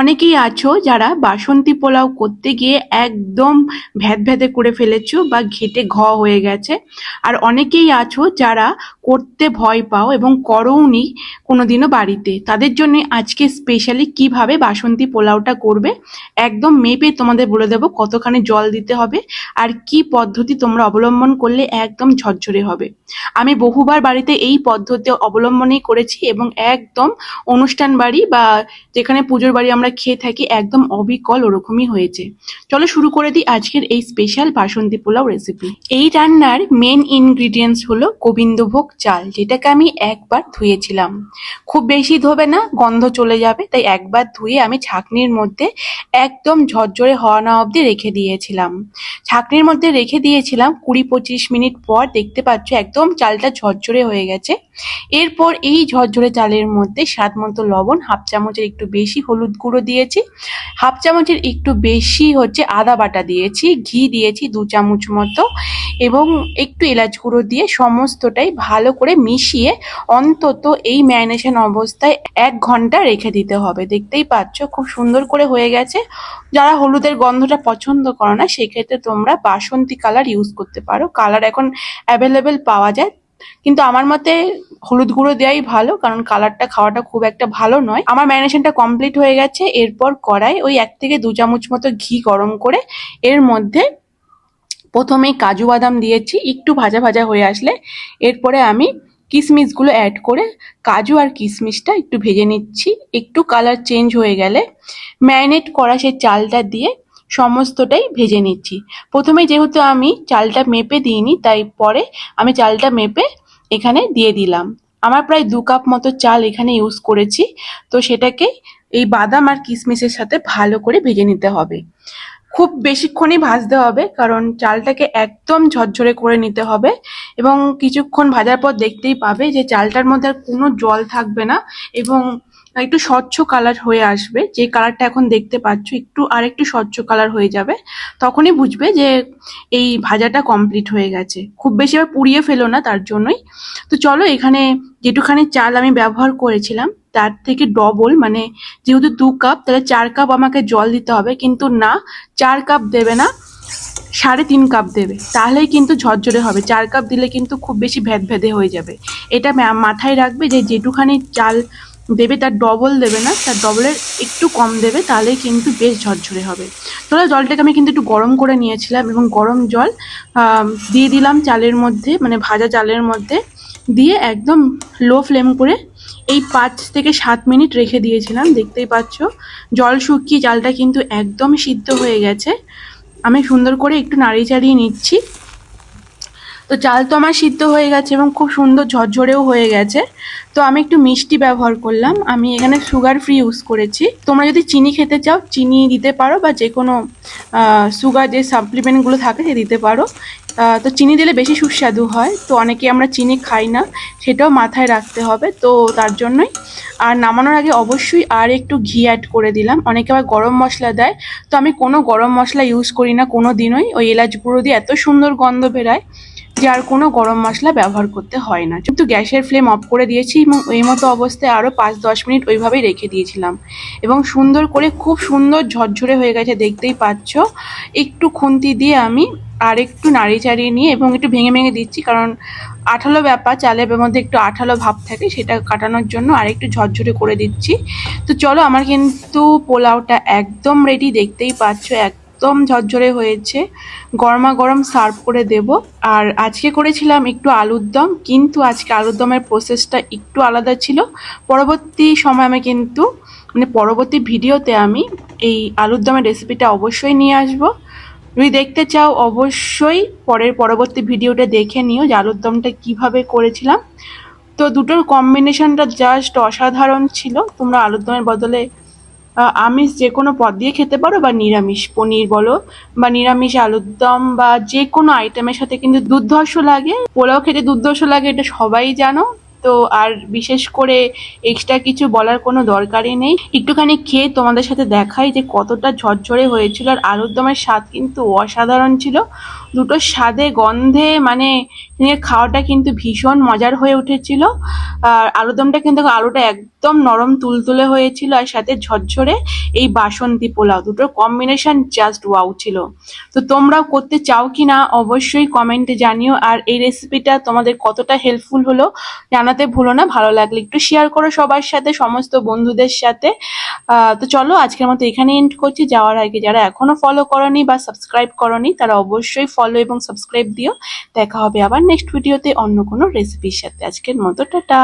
অনেকেই আছো যারা বাসন্তী পোলাও করতে গিয়ে একদম ভ্যাদ ভ্যাদে করে ফেলেছো বা ঘেটে ঘ হয়ে গেছে। আর অনেকেই আছো যারা করতে ভয় পাও এবং করোনি কোনোদিনও বাড়িতে। তাদের জন্য আজকে স্পেশালি কীভাবে বাসন্তী পোলাওটা করবে একদম মেপে তোমাদের বলে দেবো কতখানি জল দিতে হবে আর কি পদ্ধতি তোমরা অবলম্বন করলে একদম ঝরঝরে হবে। আমি বহুবার বাড়িতে এই পদ্ধতি অবলম্বনই করেছি এবং একদম অনুষ্ঠান বাড়ি বা যেখানে পুজোর বাড়ি আমরা খেয়ে থাকি একদম অবিকল ওরকমই হয়েছে। চলো শুরু করে দিই আজকের এই স্পেশাল বাসন্তী পোলাও রেসিপি এই রান্নার মেন ইনগ্রিডিয়েন্টস হলো গোবিন্দভোগ চাল, যেটাকে আমি একবার ধুয়েছিলাম। খুব বেশি ধোবে না, গন্ধ চলে যাবে, তাই একবার ধুয়ে আমি ছাঁকনির মধ্যে একদম ঝরঝরে হওয়া না অবধি রেখে দিয়েছিলাম। ছাঁকনির মধ্যে রেখে দিয়েছিলাম কুড়ি পঁচিশ মিনিট পর দেখতে পাচ্ছ একদম চালটা ঝরঝরে হয়ে গেছে। এরপর এই ঝরঝরে চালের মধ্যে স্বাদ মতো লবণ, হাফ চামচের একটু বেশি হলুদ গুঁড়ো দিয়েছি। হাফ চামচের একটু বেশি হচ্ছে আদা বাটা দিয়েছি, ঘি দিয়েছি দু চামচ মতো এবং একটু এলাচ গুঁড়ো দিয়ে সমস্তটাই ভালো করে মিশিয়ে অন্তত এই ম্যারিনেশন অবস্থায় এক ঘণ্টা রেখে দিতে হবে। দেখতেই পাচ্ছ, খুব সুন্দর করে হয়ে গেছে। যারা হলুদের গন্ধটা পছন্দ করো না, সেক্ষেত্রে তোমরা বাসন্তী কালার ইউজ করতে পারো। কালার এখন অ্যাভেলেবেল পাওয়া যায়। কিন্তু আমার মতে হলুদ গুঁড়ো দেওয়াই ভালো, কারণ কালারটা খাওয়াটা খুব একটা ভালো নয়। আমার ম্যারিনেশনটা কমপ্লিট হয়ে গেছে, এরপর কড়াই ওই এক থেকে দু চামচ মতো ঘি গরম করে এর মধ্যে প্রথমেই কাজু বাদাম দিয়েছি, একটু ভাজা ভাজা হয়ে আসলে এরপরে আমি কিশমিশগুলো অ্যাড করে কাজু আর কিশমিশটা একটু ভেজে নিচ্ছি। একটু কালার চেঞ্জ হয়ে গেলে ম্যারিনেট করা সেই চালটা দিয়ে সমস্তটাই ভেজে নিচ্ছি। প্রথমে যেহেতু আমি চালটা মেপে দিইনি, তাই পরে আমি চালটা মেপে এখানে দিয়ে দিলাম। আমার প্রায় দু কাপ মতো চাল এখানে ইউজ করেছি। তো সেটাকে এই বাদাম আর কিশমিশের সাথে ভালো করে ভেজে নিতে হবে। খুব বেশিক্ষণই ভাজতে হবে, কারণ চালটাকে একদম ঝরঝরে করে নিতে হবে এবং কিছুক্ষণ ভাজার পর দেখতেই পাবে যে চালটার মধ্যে আর কোনো জল থাকবে না এবং একটু স্বচ্ছ কালার হয়ে আসবে। যে কালারটা এখন দেখতে পাচ্ছ, একটু আর একটু স্বচ্ছ কালার হয়ে যাবে। তখনই বুঝবে যে এই ভাজাটা কমপ্লিট হয়ে গেছে। খুব বেশি আবার পুড়িয়ে ফেলো না তার জন্যই। তো চলো এখানে যেটুখানি চাল আমি ব্যবহার করেছিলাম, তার থেকে ডবল মানে যেহেতু দু কাপ তাহলে চার কাপ আমাকে জল দিতে হবে। কিন্তু না, চার কাপ দেবে না, সাড়ে তিন কাপ দেবে। তাহলেই কিন্তু ঝরঝরে হবে। চার কাপ দিলে কিন্তু খুব বেশি ভেদ ভেদে হয়ে যাবে। এটা মাথায় রাখবে যে যেটুখানি চাল দেবে, তার ডবল দেবে না, তার ডবলের একটু কম দেবে তাহলেই কিন্তু বেশ ঝরঝরে হবে। তাহলে জলটাকে আমি কিন্তু একটু গরম করে নিয়েছিলাম এবং গরম জল দিয়ে দিলাম চালের মধ্যে মানে ভাজা চালের মধ্যে, দিয়ে একদম লো ফ্লেম করে এই পাঁচ থেকে সাত মিনিট রেখে দিয়েছিলাম, দেখতেই পাচ্ছ। জল শুকিয়ে চালটা কিন্তু একদম সিদ্ধ হয়ে গেছে। আমি সুন্দর করে একটু নাড়িয়ে চাড়িয়ে নিচ্ছি। তো চাল তো আমার সিদ্ধ হয়ে গেছে এবং খুব সুন্দর ঝরঝরেও হয়ে গেছে। তো আমি একটু মিষ্টি ব্যবহার করলাম। আমি এখানে সুগার ফ্রি ইউজ করেছি। তোমরা যদি চিনি খেতে চাও, চিনি দিতে পারো বা যে কোনো সুগার যে সাপ্লিমেন্টগুলো থাকে সে দিতে পারো। তো চিনি দিলে বেশি সুস্বাদু হয়। তো অনেকে আমরা চিনি খাই না, সেটাও মাথায় রাখতে হবে। তো তার জন্যই। আর নামানোর আগে অবশ্যই আর একটু ঘি অ্যাড করে দিলাম। অনেকে আবার গরম মশলা দেয়। তো আমি কোনো গরম মশলা ইউজ করি না কোনো দিনই। ওই এলাচ গুঁড়ো দিয়ে এত সুন্দর গন্ধ বেরায়। যে আর কোনো গরম মশলা ব্যবহার করতে হয় না। কিন্তু গ্যাসের ফ্লেম অফ করে দিয়েছি এবং এই মতো অবস্থায় আরও পাঁচ দশ মিনিট ওইভাবেই রেখে দিয়েছিলাম। এবং সুন্দর করে খুব সুন্দর ঝরঝরে হয়ে গেছে, দেখতেই পাচ্ছ। একটু খুন্তি দিয়ে আমি আর একটু নাড়িয়ে চাড়িয়ে নিয়ে এবং একটু ভেঙে ভেঙে দিচ্ছি, কারণ আঠালো ব্যাপার, চালের মধ্যে একটু আঠালো ভাব থাকে, সেটা কাটানোর জন্য আর একটু ঝরঝরে করে দিচ্ছি। তো চলো, আমার কিন্তু পোলাওটা একদম রেডি দেখতেই পাচ্ছ একদম ঝরঝরে হয়েছে। গরমা গরম সার্ভ করে দেব। আর আজকে করেছিলাম একটু আলুর দম, কিন্তু আজকে আলুর দমের প্রসেসটা একটু আলাদা ছিল। পরবর্তী সময় আমি কিন্তু মানে পরবর্তী ভিডিওতে আমি এই আলুর দমের রেসিপিটা অবশ্যই নিয়ে আসব। যদি দেখতে চাও, অবশ্যই পরের পরবর্তী ভিডিওটা দেখে নিও যে আলুর দমটা কীভাবে করেছিলাম। তো দুটোর কম্বিনেশনটা জাস্ট অসাধারণ ছিল। তোমরা আলুর দমের বদলে আমিষ যে কোনো পদ দিয়ে খেতে পারো বা নিরামিষ। পনির বলো বা নিরামিষ আলুর দম বা যে কোনো আইটেমের সাথে কিন্তু দুর্ধর্ষ লাগে। পোলাও খেতে দুর্ধর্ষ লাগে, এটা সবাই জানো। তো আর বিশেষ করে এক্সট্রা কিছু বলার কোনো দরকারই নেই। একটুখানি খেয়ে তোমাদের সাথে দেখাই যে কতটা ঝরঝরে হয়েছিল আর আলুর দমের স্বাদ কিন্তু অসাধারণ ছিল। দুটো স্বাদে গন্ধে মানে খাওয়াটা কিন্তু ভীষণ মজার হয়ে উঠেছিল। আর আলুর দমটা কিন্তু আলুটা একদম একদম নরম তুলতুলে হয়েছিল আর সাথে ঝরঝরে এই বাসন্তী পোলাও দুটোর কম্বিনেশন জাস্ট ওয়াও ছিল। তো তোমরাও করতে চাও কি না অবশ্যই কমেন্টে জানিও। আর এই রেসিপিটা তোমাদের কতটা হেল্পফুল হলো জানাতে ভুলো না, ভালো লাগলে একটু শেয়ার করো সবার সাথে, সমস্ত বন্ধুদের সাথে। তো চলো আজকের মতো এখানে এন্ড করছি। যাওয়ার আগে যারা এখনও ফলো করনি বা সাবস্ক্রাইব করনি, তারা অবশ্যই ফলো এবং সাবস্ক্রাইব দিও। দেখা হবে আবার নেক্সট ভিডিওতে অন্য কোনো রেসিপির সাথে। আজকের মতো, টাটা!